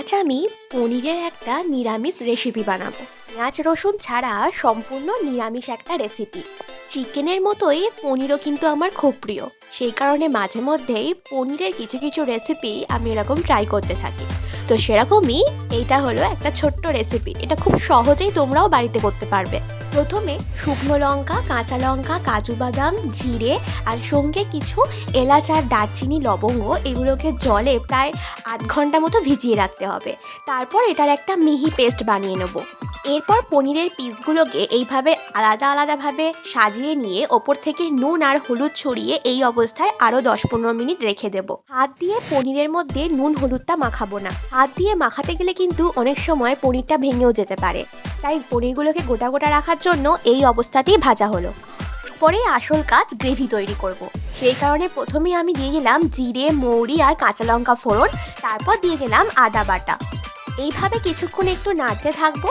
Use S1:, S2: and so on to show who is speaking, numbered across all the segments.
S1: আজ আমি পনিরের একটা নিরামিষ রেসিপি বানাবো। পেঁয়াজ, রসুন ছাড়া সম্পূর্ণ নিরামিষ একটা রেসিপি চিকেনের মতোই পনিরও কিন্তু আমার খুব প্রিয়। সেই কারণে মাঝে মধ্যেই পনিরের কিছু কিছু রেসিপি আমি এরকম ট্রাই করতে থাকি। তো সেরকমই এইটা হলো একটা ছোট্ট রেসিপি এটা খুব সহজেই তোমরাও বাড়িতে করতে পারবে। প্রথমে শুকনো লঙ্কা, কাঁচা লঙ্কা, কাজু বাদাম, জিরে আর সঙ্গে কিছু এলাচ আর দারচিনি, লবঙ্গ এগুলোকে জলে প্রায় আধ ঘণ্টা মতো ভিজিয়ে রাখতে হবে। তারপর এটার একটা মিহি পেস্ট বানিয়ে নেব। এরপর পনিরের পিসগুলোকে এইভাবে আলাদা আলাদাভাবে সাজিয়ে নিয়ে ওপর থেকে নুন আর হলুদ ছড়িয়ে এই অবস্থায় আরও দশ পনেরো মিনিট রেখে দেব। হাত দিয়ে পনিরের মধ্যে নুন হলুদটা মাখাবো না। হাত দিয়ে মাখাতে গেলে কিন্তু অনেক সময় পনিরটা ভেঙেও যেতে পারে। তাই পনিরগুলোকে গোটা গোটা রাখার জন্য এই অবস্থাতেই ভাজা হলো। পরে আসল কাজ গ্রেভি তৈরি করব। সেই কারণে প্রথমে আমি দিয়ে গেলাম জিরে, মৌরি আর কাঁচা লঙ্কা ফোড়ন। তারপর দিয়ে গেলাম আদা বাটা। এইভাবে কিছুক্ষণ একটু নাড়তে থাকব।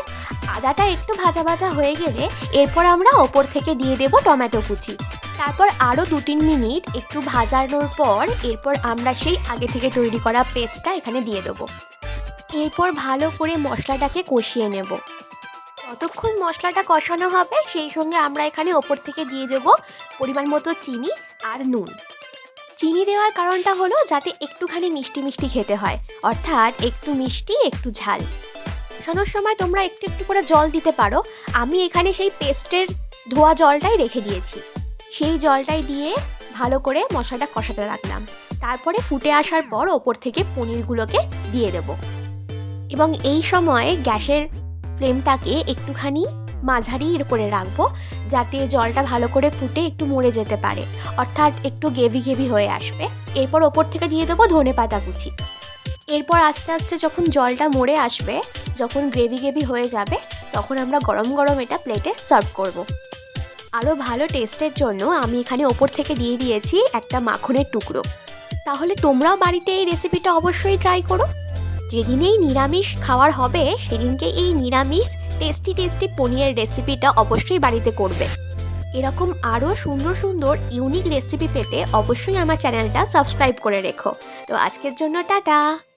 S1: আদাটা একটু ভাজা ভাজা হয়ে গেলে এরপর আমরা ওপর থেকে দিয়ে দেব টমেটো কুচি। তারপর আরও দু তিন মিনিট একটু ভাজানোর পর এরপর আমরা সেই আগে থেকে তৈরি করা পেস্টটা এখানে দিয়ে দেবো। এরপর ভালো করে মশলাটাকে কষিয়ে নেব। যতক্ষণ মশলাটা কষানো হবে, সেই সঙ্গে আমরা এখানে ওপর থেকে দিয়ে দেব পরিমাণ মতো চিনি আর নুন। চিনি দেওয়ার কারণটা হলো যাতে একটুখানি মিষ্টি মিষ্টি খেতে হয়। অর্থাৎ একটু মিষ্টি, একটু ঝাল। কষানোর সময় তোমরা একটু একটু করে জল দিতে পারো। আমি এখানে সেই পেস্টের ধোয়া জলটাই রেখে দিয়েছি। সেই জলটাই দিয়ে ভালো করে মশলাটা কষাতে রাখলাম। তারপরে ফুটে আসার পর ওপর থেকে পনিরগুলোকে দিয়ে দেবো। এবং এই সময় গ্যাসের ফ্লেমটাকে একটুখানি মাঝারির করে রাখব, যাতে জলটা ভালো করে ফুটে একটু মরে যেতে পারে। অর্থাৎ একটু গেভি গেভি হয়ে আসবে। এরপর ওপর থেকে দিয়ে দেবো ধনে পাতা কুচি। এরপর আস্তে আস্তে যখন জলটা মরে আসবে, যখন গ্রেভি গ্রেভি হয়ে যাবে, তখন আমরা গরম গরম এটা প্লেটে সার্ভ করব। আরও ভালো টেস্টের জন্য আমি এখানে ওপর থেকে দিয়ে দিয়েছি একটা মাখনের টুকরো। তাহলে তোমরাও বাড়িতে এই রেসিপিটা অবশ্যই ট্রাই করো। যেদিনেই নিরামিষ খাওয়ার হবে, সেদিনকে এই নিরামিষ টেস্টি টেস্টি পনিরের রেসিপিটা অবশ্যই বাড়িতে করবে। এরকম আরও সুন্দর সুন্দর ইউনিক রেসিপি পেতে অবশ্যই আমার চ্যানেলটা সাবস্ক্রাইব করে রেখো। তো আজকের জন্য টাটা!